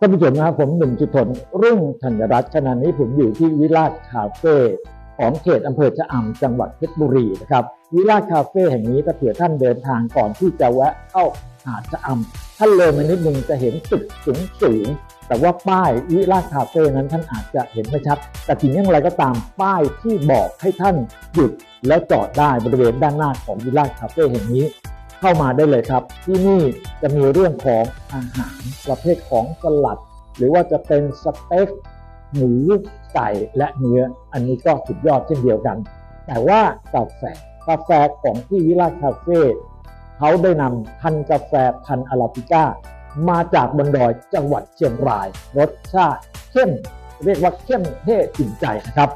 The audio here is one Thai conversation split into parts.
ท่านผู้ชมนะครับผมหนุ่มจุทนรุ่งธัญรัตน์ขณะนี้ผมอยู่ที่วิลาศคาเฟ่ของเขตอำเภอชะอำจังหวัดเพชรบุรีนะครับ วิลาศคาเฟ่แห่งนี้ถ้าเผื่อท่านเดินทางก่อนที่จะแวะเข้าหาดชะอำท่านเลยมานิดนึงจะเห็นตึกสูงสูงแต่ว่าป้ายวิลาศคาเฟ่นั้นท่านอาจจะเห็นไม่ชัด แต่ถึงอย่างไรก็ตามป้ายที่บอกให้ท่านหยุดแล้วจอดได้บริเวณด้านหน้าของวิลาศคาเฟ่แห่งนี้ เข้ามาได้เลยครับ ที่นี่จะมีเรื่องของอาหารประเภทของสลัด หรือว่าจะเป็นสเต็กหมูไก่และเนื้อ อันนี้ก็สุดยอดเช่นเดียวกัน แต่ว่ากาแฟกาแฟของที่วิลาคาเฟ่เขาได้นำพันกาแฟพันอาราบิก้า มาจากบนดอยจังหวัดเชียงราย รสชาติเข้ม เรียกว่าเข้มเท่ถึงใจนะครับ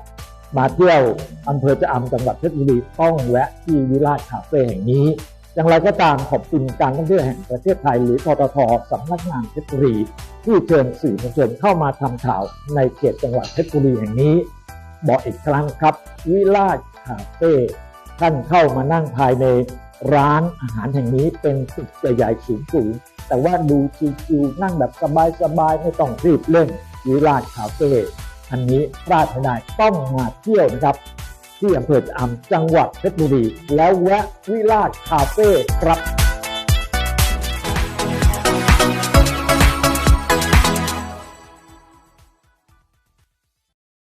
มาเที่ยวอำเภอจะอำจังหวัดเพชรบุรีต้องแวะที่วิลาคาเฟ่แห่งนี้ อย่างไรก็ตามขอบคุณการท่องเที่ยวแห่งประเทศไทย หรือทททสำนักงานเพชรบุรี ที่เชิญสื่อมวลชนเข้ามาทำข่าวในเขตจังหวัดเพชรบุรีแห่งนี้ บอกอีกครั้งครับ วิลาคาเฟ่ท่านเข้ามานั่งภายในร้านอาหารแห่งนี้เป็นตึกใหญ่ๆสูงๆแต่ว่าดูชิวๆนั่งแบบสบายๆไม่ต้องรีบเร่งวิลาคาเฟ่อันนี้พลาดไม่ได้ต้องมาเที่ยวนะครับ ที่อำเภออำจังหวัดเพชรบุรี แล้วแวะวิลาชคาเฟ่ครับ